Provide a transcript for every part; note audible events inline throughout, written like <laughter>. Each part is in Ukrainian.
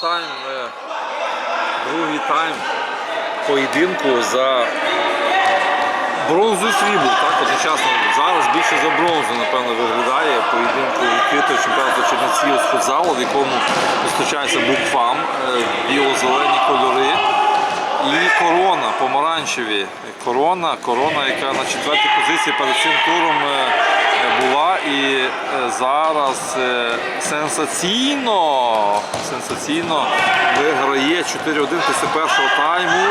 тайм. е, Другий тайм поєдинку за бронзу і срібло. Так, одночасно зараз більше за бронзу, напевно, виглядає поєдинку відкритого чемпіонату Чернівців з футзалу, в якому зустрічається букфам, е, біло-зелені кольори. І корона помаранчеві. Корона, корона, яка на четвертій позиції перед цим туром е, була. І е, зараз е, сенсаційно, сенсаційно виграє 4-1 після першого тайму.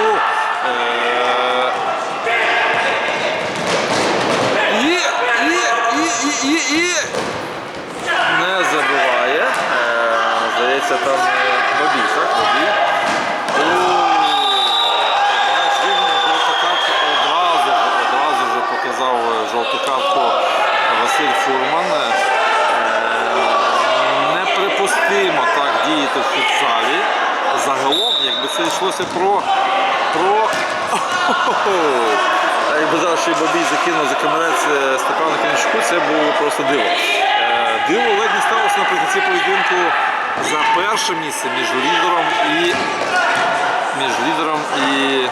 Е, І, і, і, і, і, і не забуває. Здається, там е, Бабій, так? Бабій. Жовту картку одразу, одразу вже показав е, жовту картку Василь Фурман. Е, Неприпустимо так діяти в футзалі. Загалом, якби це йшлося про. про... Якби зараз ще й Бабій закинув за камерець е, Степана Кінчуку, це було просто диво. Е, Диво ледь не сталося наприкінці поєдинку за перше місце між лідером і між лідером і е,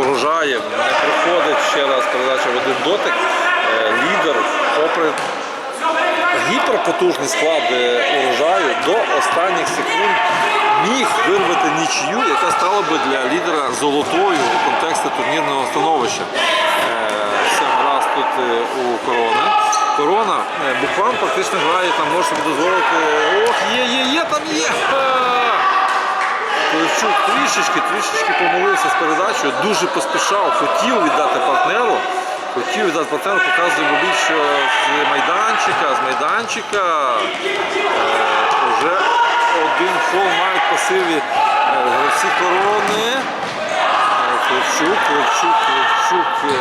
урожаєм. Не проходить ще раз передача в один дотик. Лідер, попри гіперпотужний склад урожаю, до останніх секунд міг вирвати нічию, яка стала би для лідера золотою у контексті турнірного становища. Все раз тут е, у корони. Корона е, буквально практично грає, там може собі дозволити. Ох, є, є, є, там є! Ковальчук трішечки, трішечки помилився з передачею, дуже поспішав, хотів віддати партнеру. Хотів віддати партнеру, показує Бобій, що з майданчика, з майданчика е, вже один фол мають пасиві е, гравці корони. Е, Ковальчук, Ковальчук, Ковальчук. е,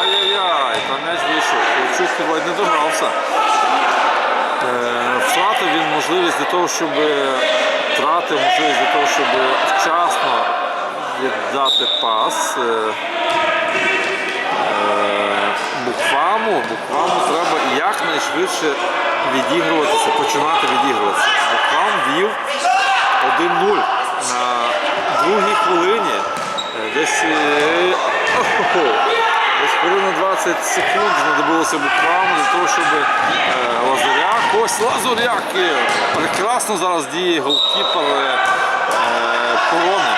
Ай-яй-яй, там м'яч вийшов. Ковальчук ледь не догрався. Е, Втратив він можливість для того, щоб втратив можливість для того, щоб вчасно віддати пас. Букваму, букваму треба якнайшвидше відігруватися, починати відігруватися. Буквам вів 1-0 на другій хвилині. Е, Десь, е, десь хвилина 20 секунд знадобилося буквально для того, щоб е, Лазаряк, ось Лазаряк, е, прекрасно зараз діє голкіпер корони.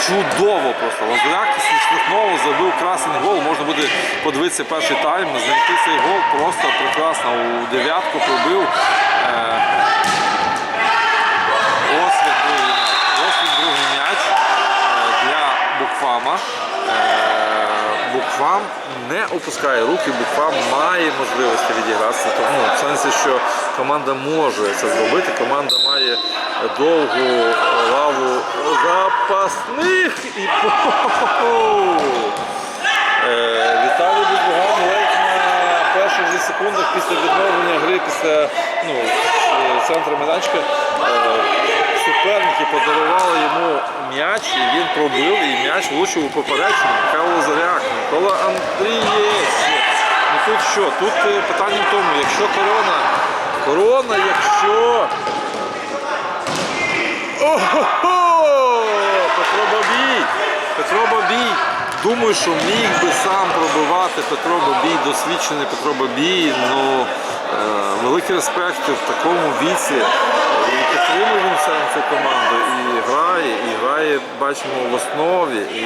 Чудово просто. Лазаряк штрафного забив красний гол. Можна буде подивитися перший тайм, знайти цей гол просто прекрасно. У дев'ятку пробив. Е. Ось другий м'яч е, для Букфама. Е, Букфам не опускає руки, Букфам має можливості відігратися. Тому в сенсі, що команда може це зробити. Команда має довгу лаву запасних і <laughs> Е, Віталій Бузбуган ледь на перших же секундах після відновлення гри, після ну, центру майданчика, е, суперники подарували йому м'яч, і він пробив, і м'яч влучив у поперечину. Михайло Заряк, Микола Андрієць. Ну тут що? Тут е, питання в тому, якщо корона, корона, якщо Петро Бабій! Петро Бабій! Думаю, що міг би сам пробивати Петро Бабій, досвідчений Петро Бабій. Ну, е, великий респект в такому віці. І підтримує він сам цю команду. І грає, і грає, бачимо, в основі. І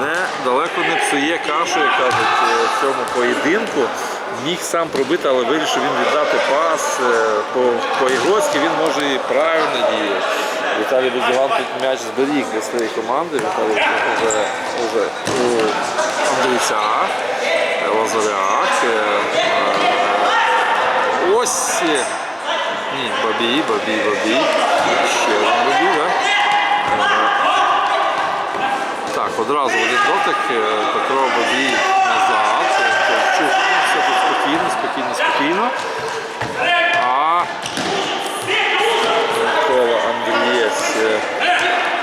не, далеко не псує кашу, як кажуть, е, в цьому поєдинку. Міг сам пробити, але вирішив він віддати пас. Е, По, по-ігроцьки він може і правильно діє. Віталій Бездоган тут м'яч зберіг для своєї команди. Віталій вже, вже у Андрійця, е, Лазаряк. е, е, Ось. е, Ні, Бабій, Бабій, Бабій. Ще один Бабій, так? Так, одразу один дотик. е, Петро Бабій назад. Ну, все тут спокійно, спокійно, спокійно. А Микола Андрієць, е,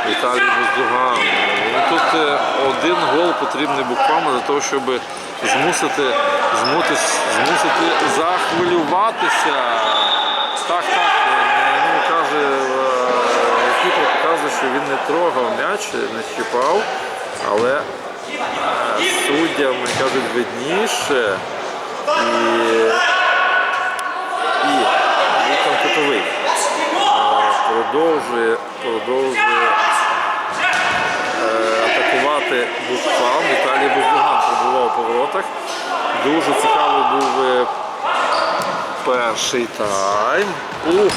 Віталій Буздуган. Ну, Тут е, один гол потрібний буквально для того, щоб змусити, змусити, змусити захвилюватися. Так, так, е, ну, каже що він не трогав м'яч, не чіпав, але е, суддям кажуть видніше і, і кутовий. Е, Продовжує, продовжує е, атакувати Букфам. Віталій Буздуган пробував у поворотах. Дуже цікавий був е, перший тайм. Ух,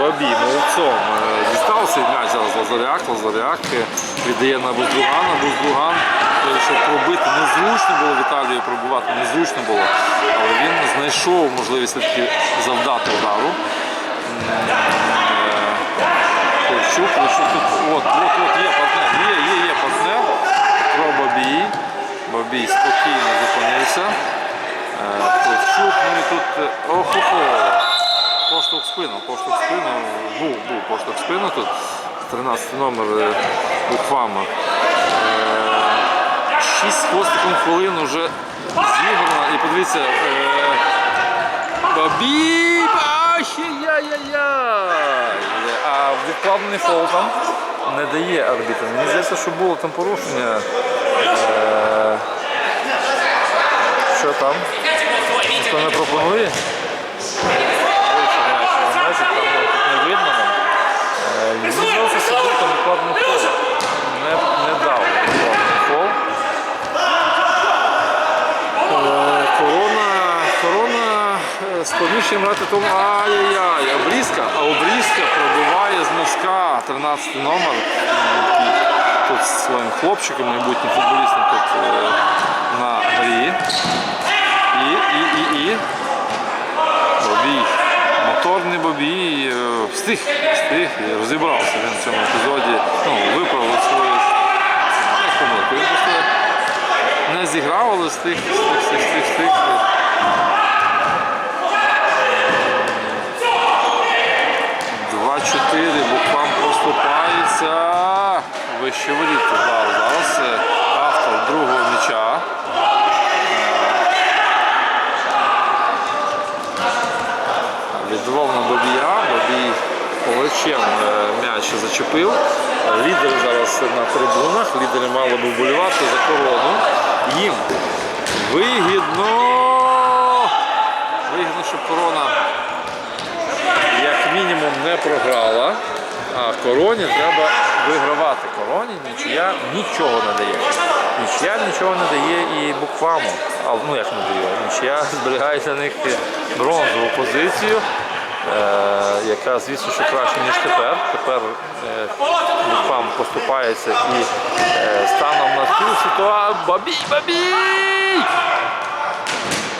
Бабі молодцом. Е, Дістався м'яч зараз Лазаряк. Лазаряк е, віддає на Буздугана. Буздуган, е, щоб пробити, незручно було Віталію пробувати, незручно було. Але він знайшов можливість завдати удару. Ковчук тут, от, от, от, є партнер, є, є, є партнер. Про Бабій. Бабій спокійно зупинився. Е, Ковчук, ну і тут, е, охо-хо. Поштовх спину, поштовх спину, був, був поштовх спину тут. 13 номер е, Буквама. 6 з хвостиком хвилин вже зіграно. І подивіться, е, Бабі! Ай-яй-яй-яй! А відкладений фол там не дає арбітр. Мені здається, що було там порушення. Е, Що там? Хто не пропонує? Ну, не видно. Е. Не, не дав. Е, Корона, корона е, складніше грати тому. Ай-яй-яй, обрізка, а обрізка пробиває з носка 13 номер. Тут з своїм хлопчиком, майбутнім футболістом тут е, на грі. І, і, і, і. Бобій. Моторний бобій е, встиг, встиг розібрався він в цьому епізоді. Ну, виправив свою помилку. Він просто не зіграв, але встиг, встиг, встиг, встиг, встиг. 2-4, буквам поступається. Вище воріт. Зараз, е, автор другого м'яча. Віддавав на Бабія, Бабій плечем е, м'яч зачепив. Лідери зараз на трибунах, лідери мали б вболівати за корону. Їм вигідно, вигідно, щоб корона як мінімум не програла. А короні треба вигравати. Короні нічия нічого не дає. Нічия нічого не дає і букваму. А, ну як не дає? Нічия зберігає для них бронзову позицію, е, яка, звісно, що краще, ніж тепер. Тепер е, буквам поступається і е, станом на цю ситуацію. Бабій, бабій!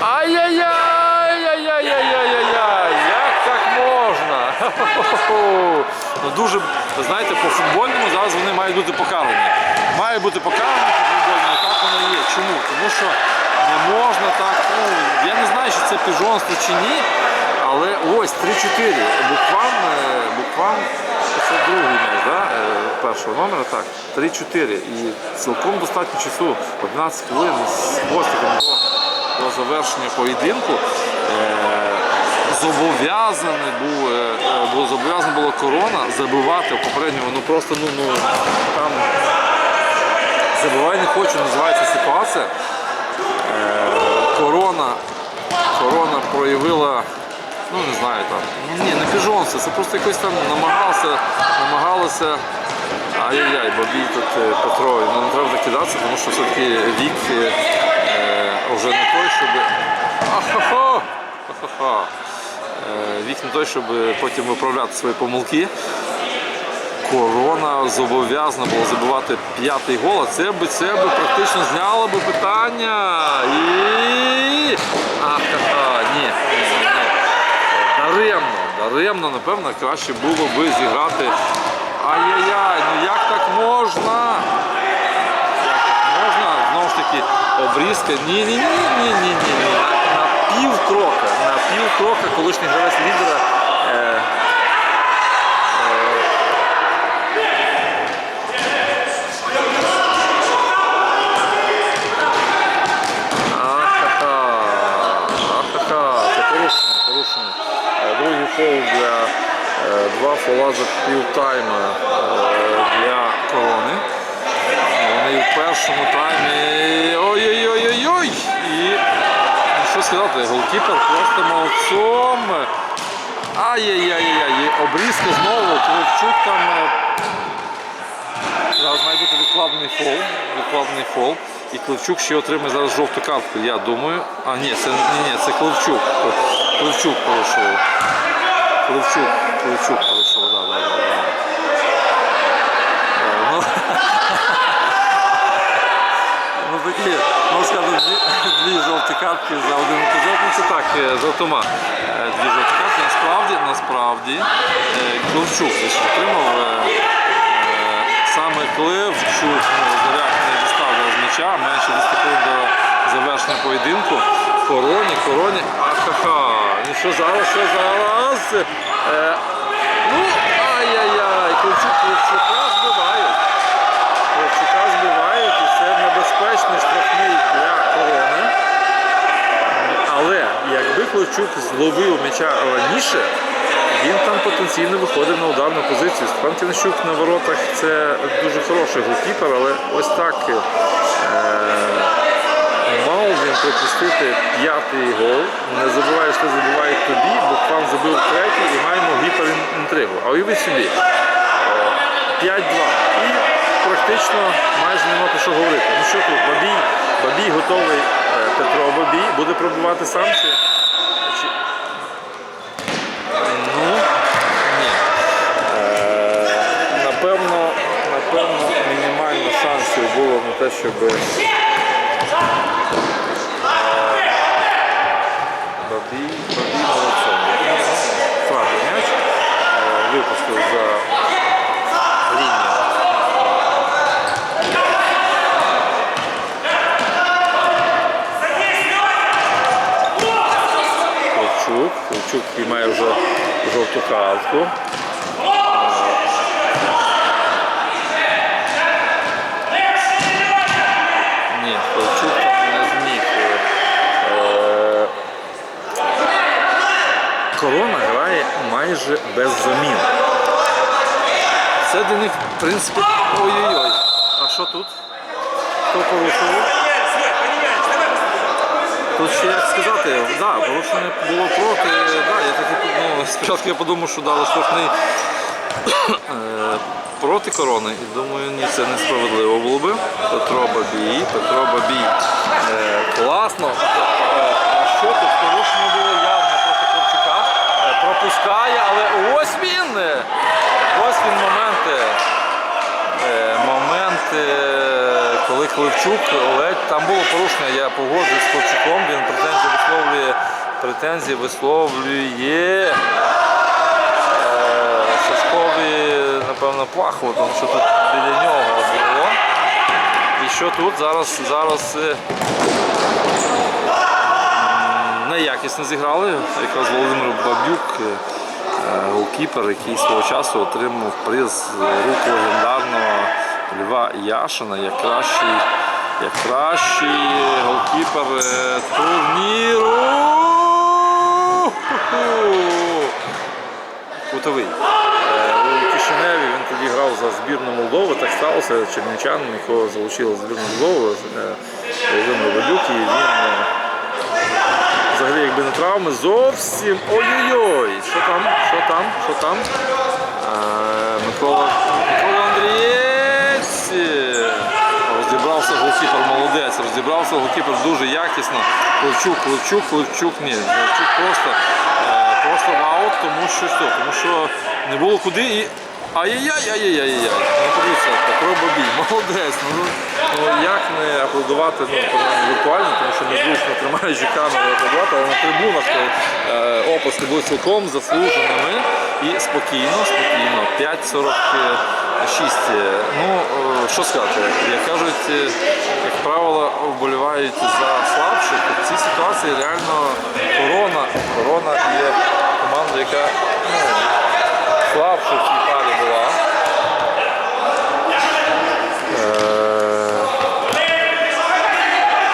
Ай-яй-яй-яй-яй-яй-яй! Як так можна? Хо-хо-хо! Ну дуже, знаєте, по футбольному зараз вони мають бути покарані. Мають бути покарані по футбольному, так воно є. Чому? Тому що не можна так. Ну, я не знаю, чи це піжонство чи ні, але ось 3-4. Буквам, е, буквам це другий м'яч, да? е, першого номера, так. 3-4. І цілком достатньо часу, 11 хвилин з хвостиком до, до завершення поєдинку. Зобов'язаний був, е, е, було зобов'язана була корона забивати в попередньому, ну просто ну, ну там забивай не хочу, називається ситуація. Е, корона, корона проявила, ну не знаю там, ну, ні, не піжонство, це просто якось там намагалося, намагалося. Ай-яй-яй, бабій тут Петрові, ну не треба так кидатися, тому що все-таки вік е, вже не той, щоб. Ахо-хо! Е, Вік той, щоб потім виправляти свої помилки. Корона зобов'язана була забивати п'ятий гол, а це би це би практично зняло би питання. І. Ах, ха ні. Даремно, даремно, напевно, краще було би зіграти. Ай-яй-яй, ну як так можна? Як так можна? Знову ж таки, обрізка. Ні, пів крока, на пів крока колишній гравець лідера. Е. Е, Другий фол для Е, Два фола за півтайма е, для корони. Вони в першому таймі. Ой-ой-ой-ой-ой! І ну, що голкіпер просто молодцом. Ай-яй-яй-яй, обрізка знову, Кривчук там. е, Зараз має бути відкладений фол. Відкладений фол. І Кливчук ще отримає зараз жовту картку, я думаю. А ні, це ні, ні, це Кливчук. Кливчук пройшов. Кливчук, Кливчук пройшов, да, да, да, да. Е, Ну, ну такі, можна сказати, дві, дві жовті картки за один епізод. Ну це так, е, жовтома. Е, Дві жовті картки. Насправді, насправді, е, Кливчук отримав. Саме Кливчук ну, заряд не дістав до м'яча, менше 10 хвилин до завершення поєдинку. Короні, короні, ахаха. Ну що зараз, що зараз? Ну, ай-яй-яй, Кливчук, Кливчука збивають. Кравчука збивають і це небезпечний штрафний для корони. Але якби Клочук зловив м'яча раніше, він там потенційно виходив на ударну позицію. Степан Кінощук на воротах це дуже хороший голкіпер, але ось так е, мав він пропустити п'ятий гол. Не забувай, що забувають тобі, бо пан забив третій і маємо гіперінтригу. А уявіть собі, 5-2. І практично майже нема про що говорити. Ну що тут, Бабій, Бабій готовий, е, Петро Бабій буде пробувати сам чи... Ну, ні. Е, напевно, напевно, мінімально шансів було на те, щоб. е, Бабій, Бабій молодцом. Втратив м'яч, е, випустив за лінію. Ковчук. Ковчук який має вже жовту картку. Ні, Ковчук там не зміг. Е, Корона грає майже без замін. Це для них, в принципі, ой-ой-ой. А що тут? Хто порушував? Тут ще як сказати, да, порушення було проти. Да, я так ну, спочатку я подумав, що дали штрафний <coughs> е, проти корони. І думаю, ні, це несправедливо було би. Петро Бабій, Петро Бабій. Е, класно. Е, а що тут? Порушення було явно проти Ковчука. Е, пропускає, але ось він! Е, Ось він моменти. Е, момент, е, Кливчук ледь там було порушення, я погоджуюсь з Кливчуком, він претензії висловлює, претензії висловлює е, Сашкові, напевно, плахо, тому що тут біля нього було. І що тут зараз, зараз е, неякісно зіграли. Якраз Володимир Бабюк, е, е, голкіпер, який свого часу отримав приз рук легендарного Льва Яшина як кращий, як кращий голкіпер е, турніру. Кутовий. Е, У Кишиневі він тоді грав за збірну Молдови. Так сталося чернівчанин, якого залучили збірну Молдови, е, Володимир Валюк, і він взагалі якби не травми зовсім. Ой-ой-ой! Що там? Що там? Що там? Микола Андрієць. е, Розібрався голкіпер, молодець, розібрався голкіпер дуже якісно. Клевчук, Клевчук, Клевчук, ні, Клевчук просто, е, просто ваут, тому що що? Тому що не було куди і. Ай-яй-яй, ай-яй-яй-яй. Ну подивіться, Петро Бабій, молодець. Ну, ну як не аплодувати ну, віртуально, тому що незручно тримаючи камеру але на трибунах то, е, оплески були цілком заслуженими і спокійно, спокійно. 5.46. Ну, е, що сказати, як кажуть, е, як правило, вболівають за слабших. В цій ситуації реально корона, корона є команда, яка ну, слабша в цій була. Е,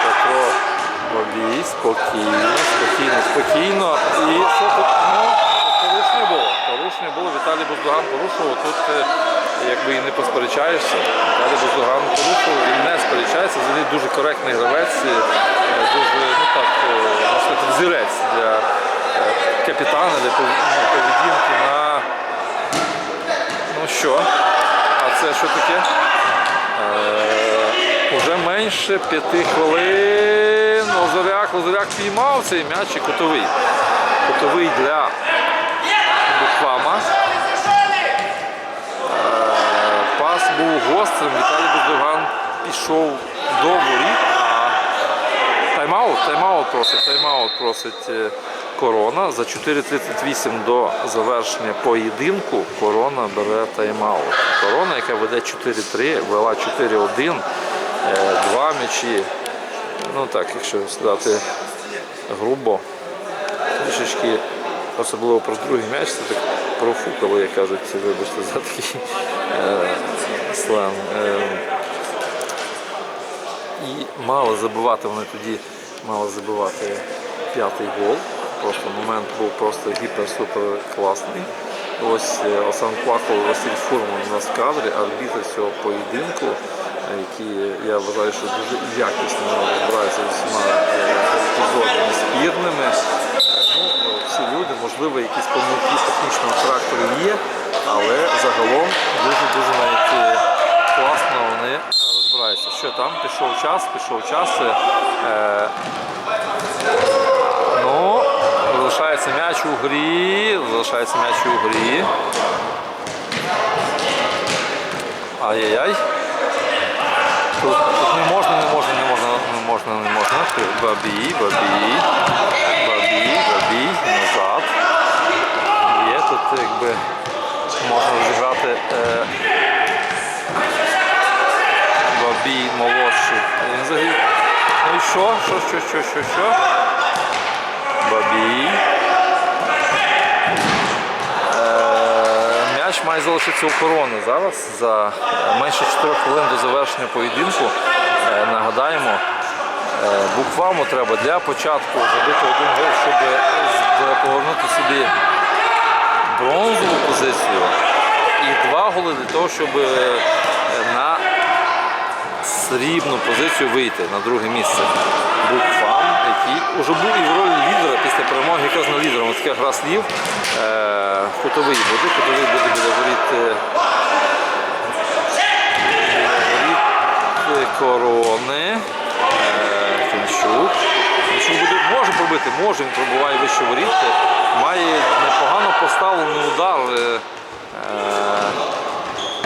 Петро Бабій, спокійно, спокійно, спокійно. І що тут? Ну, порушення було. Порушення було Віталій Буздуган порушував. Тут е, якби і не посперечаєшся. Віталій Буздуган порушував, він не сперечається. Взагалі дуже коректний гравець, е, дуже ну так, е, можна взірець для капітана, для ну, поведінки на ну що? А це що таке? Е, Уже менше п'яти хвилин. Озоряк, Озоряк піймав цей м'яч і кутовий. Кутовий для Буквама. Е, Пас був гострим, Віталій Бездоган пішов до воріт, тайм-аут, тайм-аут просить, тайм-аут просить е, Корона. За 4.38 до завершення поєдинку Корона бере тайм-аут. Корона, яка веде 4-3, вела 4-1, е, два м'ячі. Ну так, якщо сказати грубо, трішечки, особливо про другий м'яч, це так профукали, як кажуть, вибачте за такий е, сленг. Е, і мали забивати вони тоді, мали забивати п'ятий гол. Просто момент був просто гіпер-супер класний. Ось е, Осан Плахов, Василь Фурман у нас в кадрі, арбітр цього поєдинку, який я вважаю, що дуже якісно розбирається з усіма е, епізодами спірними. Ну, всі люди, можливо, якісь помилки технічного характеру є, але загалом дуже-дуже навіть е, класно вони розбираються. Що там? Пішов час, пішов час. Е, ну, залишається м'яч у грі, залишається м'яч у грі. Ай-яй-яй. Тут, тут не можна, не можна, не можна, не можна, не можна. Бабій, бабій, бабій, бабій, назад. Є тут якби можна розіграти е, бабій молодший. Ну і що? Що, що, що, що, що? Бабій. Е, М'яч має залишитися охорона зараз за е, менше 4 хвилин до завершення поєдинку. Е, Нагадаємо, буквально треба для початку забити один гол, щоб повернути собі бронзову позицію. І два голи для того, щоб е, на срібну позицію вийти на друге місце. Букфам, який вже був і в ролі лідера після перемоги якраз на лідером. Ось така гра слів. Е, Кутовий буде, кутовий буде біля воріт. е, е, корони. Е, Фінчук. Фінчук буде, може пробити, може, він пробуває вище воріт. Має непогано поставлений удар. е, е,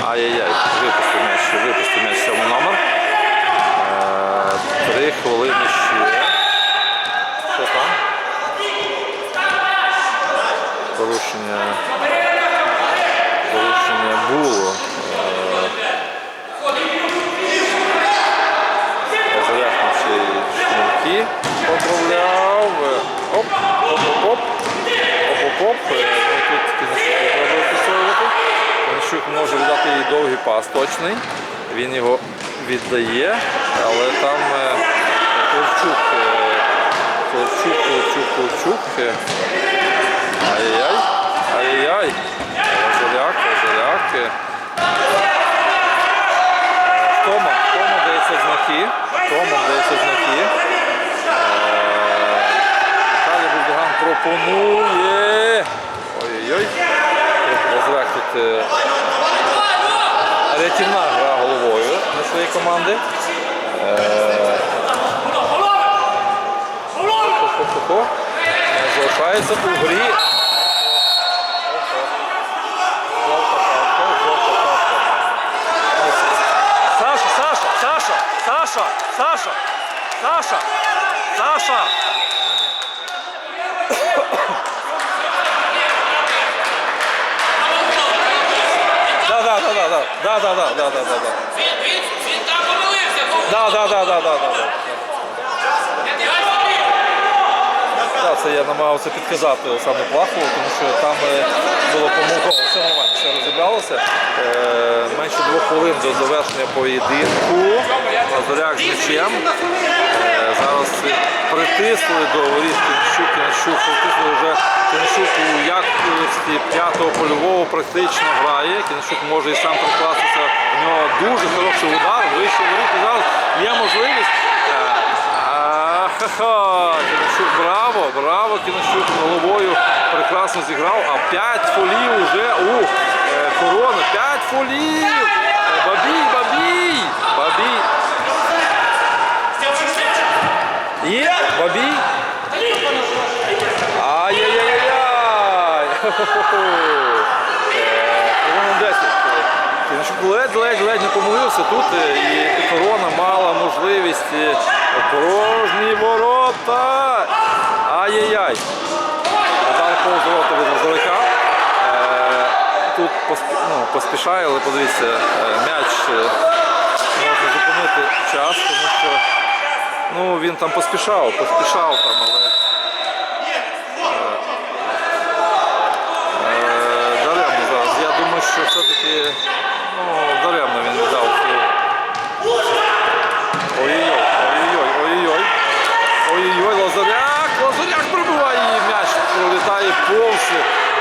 Ай-яй-яй, випустив м'яч, випустив м'яч сьомий номер. Е, Три хвилини ще. Що там? Порушення. Порушення було. Заряд на ці шнурки поправляв. Е, Оп, оп-оп-оп. Оп-оп-оп. Е, Ну, тут треба підсовувати. Кінощук може віддати їй довгий пас точний. Він його віддає, але там е, Ловчук, Ловчук, е, Ловчук, Ловчук. Е, Да, да, да, да, да, да, да, да. Він, він, він там помилився. Да, да, да, да, да, да, да. Да, це я намагався підказати саме Плахову, тому що там е, було помилково. Все нормально, все розібралося. Е, менше двох хвилин до завершення поєдинку. Лазаряк з м'ячем. Е, зараз притисли до воріт Кінчук, Кінчук притисли вже Кінчук у якості п'ятого польового практично грає. Кінчук може і сам прикластися. У нього дуже хороший удар, вище воріт. Зараз є можливість. Е, а, Ха-ха, Кінощук, браво, браво, Кінощук головою прекрасно зіграв, а 5 фолів уже у е, корони. 5 фолів! Е, Бабій, бабій! Бабій! І бабій! Ай-яй-яй-яй! Е, Корона 10. Ледь-ледь-ледь не помилився тут, е, і корона мала можливість е, порожні ворота. Ай-яй-яй. Повз ворота від Мазурика. Е, Тут ну, поспішає, але подивіться, м'яч можна зупинити час, тому що ну, він там поспішав, поспішав там, але. Е, Даремно зараз. Я думаю, що все-таки ну, даремно він віддав цю. Ой-ой-ой, ой-ой-ой, ой-ой-ой. Лазаряк, Лазаряк пробиває її м'яч, пролітає повз.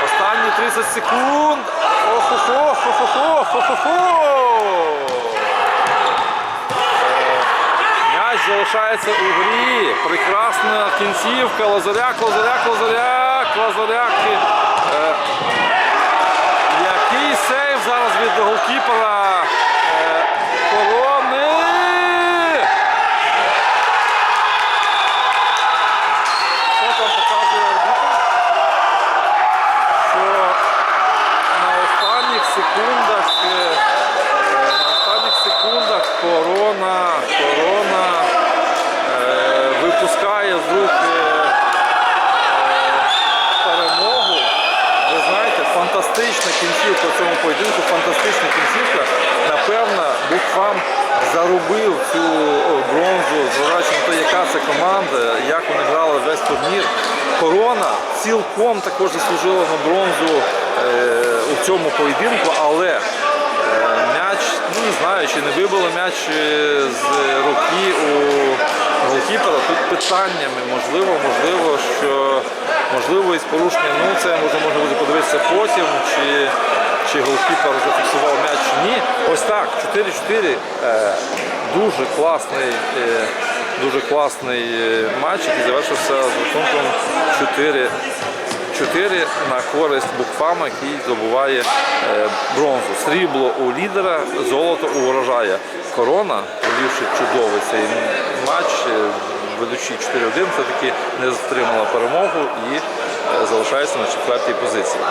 Останні 30 секунд. Охо-хо, хо-хо-хо, хо-хо-хо. Е, М'яч залишається у грі. Прекрасна кінцівка. Лазаряк, Лазаряк, Лазаряк, Лазаряк. Е, який сейв зараз від голкіпера е, корони. Що там показує арбітр? Що на останніх секундах, е, е, на останніх секундах корона, корона е, випускає з рук е, е, перемогу. Ви знаєте, фантастична кінцівка в цьому поєдинку, фантастична кінцівка. Напевно, Букфам заробив цю о, бронзу, зважаючи на те, яка це команда, як вони грали весь турнір. Корона цілком також заслужила на бронзу е, у цьому поєдинку, але е, м'яч, ну не знаю, чи не вибило м'яч е, з руки у голкіпера. Тут питаннями, можливо, можливо, що можливо із порушенням, ну це можна може буде подивитися потім, чи, чи голкіпер зафіксував м'яч ні. Ось так, 4-4. Е, дуже класний. Дуже класний матч, який завершився з рахунком 4 4 на користь Букфама, який здобуває е, бронзу. Срібло у лідера, золото у урожая. Корона, провівши чудовий цей матч, е, ведучи 4-1, все-таки не затримала перемогу і е, залишається на четвертій позиції.